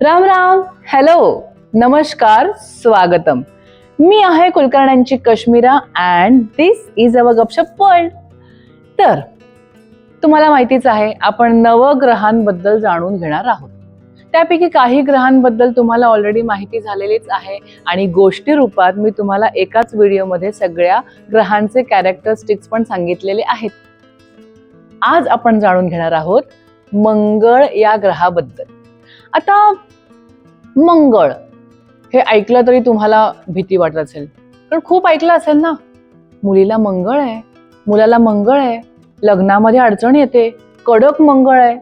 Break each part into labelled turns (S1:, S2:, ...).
S1: Ram Ram. Hello नमस्कार. स्वागतम. मी आहे कुलकर्ण्यांची Kashmira and this is our Gapshap world तर तुम्हाला माहितीच आहे आपण नवग्रहांबद्दल जाणून घेणार आहोत. त्यापैकी काही ग्रहांबद्दल तुम्हाला ऑलरेडी माहिती झालेलीच आहे आणि गोष्टी रूपात मी तुम्हाला एकाच व्हिडिओमध्ये सगळ्या ग्रहांचे कॅरेक्टरिस्टिक्स पण सांगितलेले आहेत. आज आपण जाणून घेणार आहोत मंगळ या ग्रहाबद्दल. आता मंगळ. हे ऐकलं तरी तुम्हाला भीती वाटत असेल. पण खूप ऐकलं असेल ना? मुलीला मंगळ आहे. मुलाला मंगळ आहे. लग्नामध्ये अडचण येते. कडक मंगळ आहे.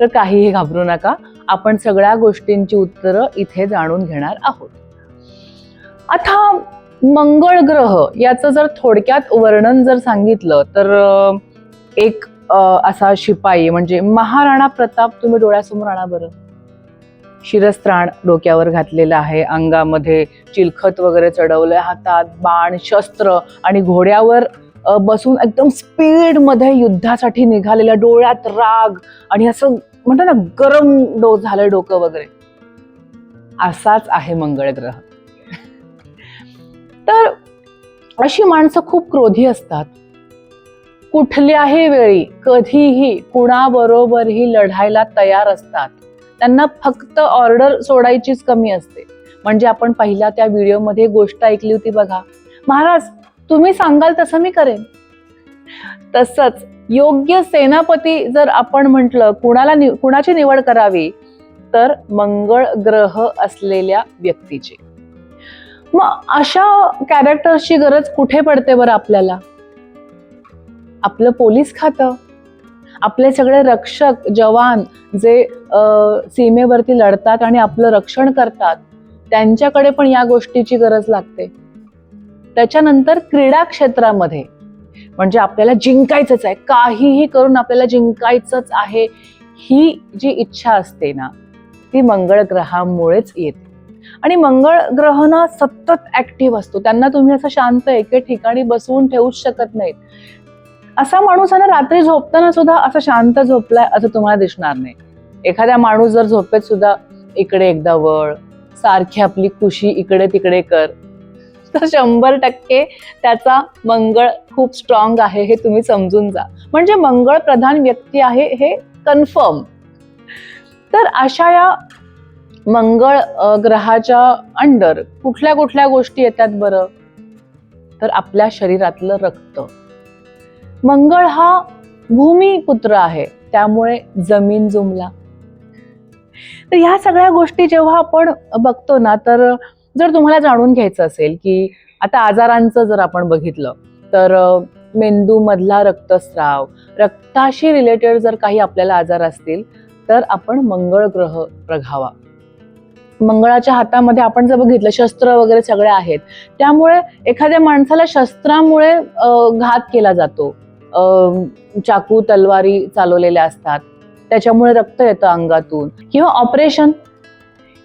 S1: तर काहीही घाबरू नका. आपण सगळ्या गोष्टींची उत्तरं इथे जाणून घेणार आहोत. आता मंगळ ग्रह याचं जर थोडक्यात वर्णन जर सांगितलं तर एक असा शिपाई म्हणजे महाराणा प्रताप तुम्ही डोळ्यासमोर आणा बरं. शिरस्त्राण डोक्यावर घातलेलं आहे अंगामध्ये चिलखत वगैरे चढवलंय हातात बाण शस्त्र आणि घोड्यावर बसून एकदम स्पीडमध्ये युद्धासाठी निघालेल्या डोळ्यात राग आणि असं म्हणतो ना गरम डो झालंय डोकं वगैरे. असाच आहे मंगळ ग्रह तर अशी माणसं खूप क्रोधी असतात. कुठल्याही वेळी? कधीही कुणाबरोबरही लढायला तयार असतात. त्यांना फक्त ऑर्डर सोडायचीच कमी असते. म्हणजे आपण पहिल्या त्या व्हिडिओमध्ये गोष्ट ऐकली होती बघा. महाराज तुम्ही सांगाल तसं मी करेन. तसंच योग्य सेनापती जर आपण म्हटलं कुणाला नि- कुणाची निवड करावी? तर मंगळ ग्रह असलेल्या व्यक्तीची. मग अशा कॅरेक्टर्सची गरज कुठे पडते बरं आपल्याला? आपलं पोलीस खातं आपले सगळे रक्षक जवान जे सीमेवरती लढतात आणि आपलं रक्षण करतात त्यांच्याकडे पण या गोष्टीची गरज लागते. त्याच्यानंतर क्रीडा क्षेत्रामध्ये म्हणजे आपल्याला जिंकायचंच आहे काहीही करून आपल्याला जिंकायचंच आहे ही जी इच्छा असते ना ती मंगळ ग्रहामुळेच येते. आणि मंगळ ग्रह ना सतत ऍक्टिव्ह असतो. त्यांना तुम्ही असं शांत एके ठिकाणी बसवून ठेवूच शकत नाहीत. असा माणूस आहे ना रात्री झोपताना सुद्धा असं शांत झोपलाय असं तुम्हाला दिसणार नाही. एखाद्या माणूस जर झोपेत सुद्धा इकडे एकदा वळ सारखी आपली कुशी इकडे तिकडे कर तर शंभर टक्के त्याचा मंगळ खूप स्ट्रॉंग आहे हे तुम्ही समजून जा. म्हणजे मंगळ प्रधान व्यक्ती आहे हे कन्फर्म तर अशा या मंगळ ग्रहाच्या अंडर कुठल्या कुठल्या गोष्टी येतात बरं? तर आपल्या शरीरातलं रक्त. मंगळ हा भूमिपुत्र आहे. त्यामुळे जमीन जुमला. तर ह्या सगळ्या गोष्टी जेव्हा आपण बघतो ना तर जर तुम्हाला जाणून घ्यायचं असेल की आता आजारांचं जर आपण बघितलं तर मेंदूमधला रक्तस्राव रक्ताशी रिलेटेड जर काही आपल्याला आजार असतील तर आपण मंगळ ग्रह प्रघावा. मंगळाच्या हातामध्ये आपण जर बघितलं शस्त्र वगैरे सगळे आहेत. त्यामुळे एखाद्या माणसाला शस्त्रामुळे घात केला जातो. चाकू तलवारी चालवलेल्या असतात. त्याच्यामुळे रक्त येतं अंगातून. किंवा ऑपरेशन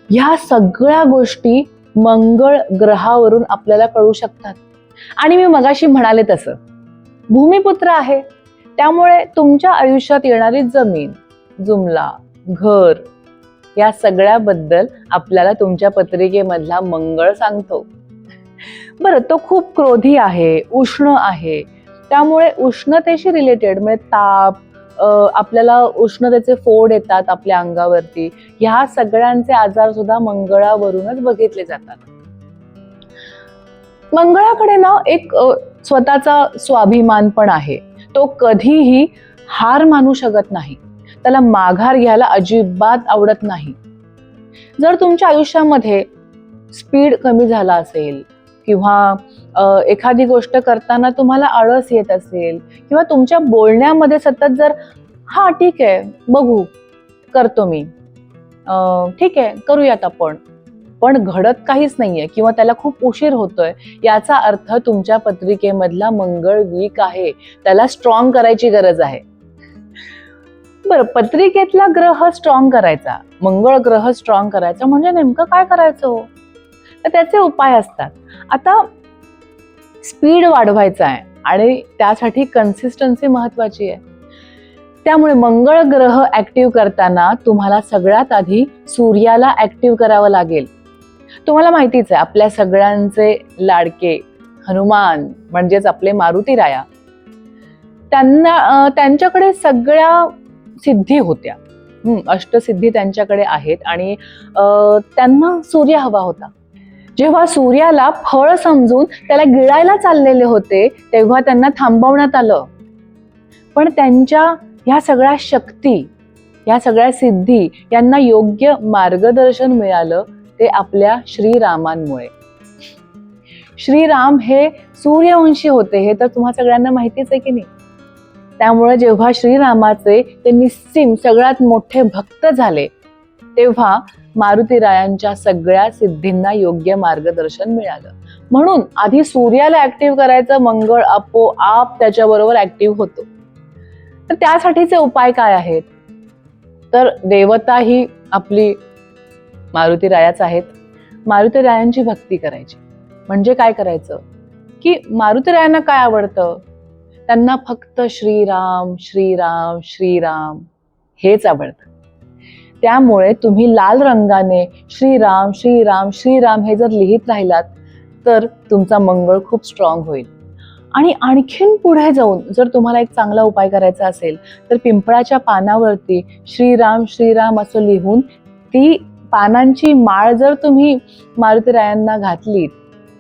S1: ह्या सगळ्या गोष्टी मंगळ ग्रहावरून आपल्याला कळू शकतात. आणि मी मगाशी म्हणाले तसं. भूमिपुत्र आहे. त्यामुळे तुमच्या आयुष्यात येणारी जमीन जुमला घर या सगळ्याबद्दल आपल्याला तुमच्या पत्रिकेमधला मंगळ सांगतो. बरं तो खूप क्रोधी आहे उष्ण आहे त्यामुळे उष्णतेशी रिलेटेड म्हणजे ताप आपल्याला उष्णतेचे फोड येतात आपल्या अंगावरती. ह्या सगळ्यांचे आजार सुद्धा मंगळावरूनच बघितले जातात. मंगळाकडे ना एक स्वतःचा स्वाभिमान पण आहे. तो कधीही हार मानू शकत नाही. त्याला माघार घ्यायला अजिबात आवडत नाही. जर तुमच्या आयुष्यामध्ये स्पीड कमी झाला असेल किंवा एखादी गोष्ट करताना तुम्हाला आळस येत असेल किंवा तुमच्या बोलण्यामध्ये सतत जर हा ठीक आहे बघू करतो मी. ठीक आहे करूयात आपण. पण घडत काहीच नाहीये किंवा त्याला खूप उशीर होतोय. याचा अर्थ तुमच्या पत्रिकेमधला मंगळ वीक आहे. त्याला स्ट्रॉंग करायची गरज आहे. बरं पत्रिकेतला ग्रह स्ट्रॉंग करायचा. मंगळ ग्रह स्ट्रॉंग करायचा म्हणजे नेमकं काय करायचं हो? तर त्याचे उपाय असतात. आता स्पीड वाढवायचा आहे आणि त्यासाठी कन्सिस्टन्सी महत्वाची आहे. त्यामुळे मंगळ ग्रह ऍक्टिव्ह करताना तुम्हाला सगळ्यात आधी सूर्याला ऍक्टिव्ह करावं लागेल. तुम्हाला माहितीच आहे आपल्या सगळ्यांचे लाडके हनुमान म्हणजेच आपले मारुती राया त्यांना त्यांच्याकडे सगळ्या सिद्धी होत्या. अष्टसिद्धी त्यांच्याकडे आहेत आणि त्यांना सूर्य हवा होता. जेव्हा सूर्याला फळ समजून त्याला गिळायला चाललेले होते तेव्हा त्यांना थांबवण्यात आलं. पण त्यांच्या ह्या सगळ्या शक्ती ह्या सगळ्या सिद्धी यांना योग्य मार्गदर्शन मिळालं ते आपल्या श्रीरामांमुळे. श्रीराम हे सूर्यवंशी होते हे तर तुम्हा सगळ्यांना माहितीच आहे की नाही? त्यामुळे जेव्हा श्रीरामाचे ते निस्सिम सगळ्यात मोठे भक्त झाले तेव्हा मारुती रायांच्या सगळ्या सिद्धींना योग्य मार्गदर्शन मिळालं. म्हणून आधी सूर्याला ऍक्टिव्ह करायचं मंगळ आपोआप त्याच्याबरोबर ऍक्टिव्ह होतो. तर त्यासाठीचे उपाय काय आहेत? तर देवता ही आपली मारुती रायाच आहेत. मारुती रायांची भक्ती करायची. म्हणजे काय करायचं? की मारुती रायांना काय आवडतं? त्यांना फक्त श्रीराम श्रीराम श्रीराम हेच आवडतं. त्यामुळे तुम्ही लाल रंगाने श्रीराम श्रीराम श्रीराम हे जर लिहित राहिलात तर तुमचा मंगळ खूप स्ट्रॉंग होईल. आणि आणखीन पुढे जाऊन जर तुम्हाला एक चांगला उपाय करायचा असेल तर पिंपळाच्या पानावरती श्रीराम श्रीराम असं लिहून ती पानांची माळ जर तुम्ही मारुतीरायांना घातली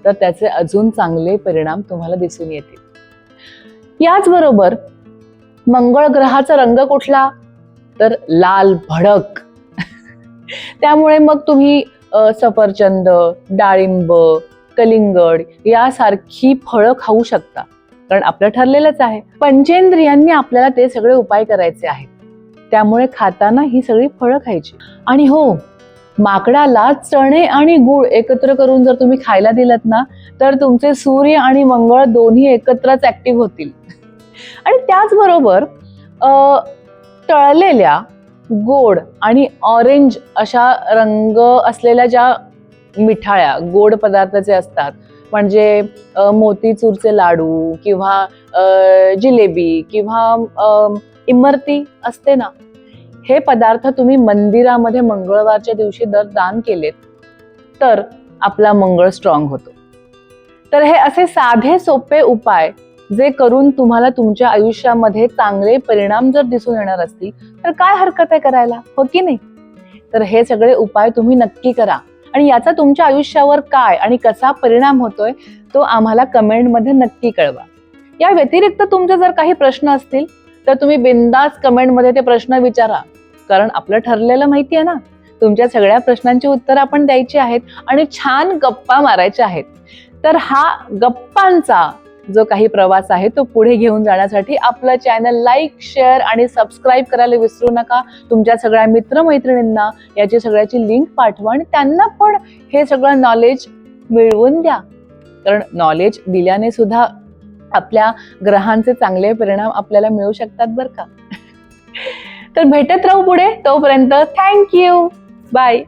S1: तर त्याचे अजून चांगले परिणाम तुम्हाला दिसून येतील. याचबरोबर मंगळ ग्रहाचा रंग कुठला? तर लाल भडक. त्यामुळे मग तुम्ही सफरचंद डाळिंब कलिंगड यासारखी फळं खाऊ शकता. कारण आपलं ठरलेलंच आहे. पंचेंद्रियांनी आपल्याला ते सगळे उपाय करायचे आहेत. त्यामुळे खाताना ही सगळी फळं खायची. आणि हो माकडाला चणे आणि गुळ एकत्र करून जर तुम्ही खायला दिलात ना तर तुमचे सूर्य आणि मंगळ दोन्ही एकत्रच ऍक्टिव्ह होतील. आणि त्याचबरोबर तळलेल्या गोड आणि ऑरेंज अशा रंग असलेल्या ज्या मिठाळ्या गोड पदार्थाचे असतात म्हणजे मोतीचूरचे लाडू किंवा जिलेबी किंवा इमरती असते ना हे पदार्थ तुम्ही मंदिरामध्ये मंगळवारच्या दिवशी दर दान केलेत तर आपला मंगळ स्ट्रॉंग होतो. तर हे असे साधे सोपे उपाय जे करून तुम्हाला तुमच्या आयुष्यामध्ये चांगले परिणाम जर दिसून येणार असतील तर काय हरकत आहे करायला? हो की नाही? तर हे सगळे उपाय तुम्ही नक्की करा. आणि याचा तुमच्या आयुष्यावर काय आणि कसा परिणाम होतोय तो आम्हाला कमेंटमध्ये नक्की कळवा. या व्यतिरिक्त तुमचे जर काही प्रश्न असतील तर तुम्ही बिंदास कमेंटमध्ये ते प्रश्न विचारा. कारण आपलं ठरलेलं माहिती आहे ना. तुमच्या सगळ्या प्रश्नांची उत्तरं आपण द्यायची आहेत आणि छान गप्पा मारायच्या आहेत. तर हा गप्पांचा जो काही प्रवास आहे तो पुढे घेऊन जाण्यासाठी आपलं चॅनल लाईक शेअर आणि सबस्क्राईब करायला विसरू नका. तुमच्या सगळ्या मित्रमैत्रिणींना याची सगळ्याची लिंक पाठवा आणि त्यांना पण हे सगळं नॉलेज मिळवून द्या. कारण नॉलेज दिल्याने सुद्धा आपल्या ग्रहांचे चांगले परिणाम आपल्याला मिळू शकतात बरं का. तर भेटत राहू पुढे. तोपर्यंत थँक्यू बाय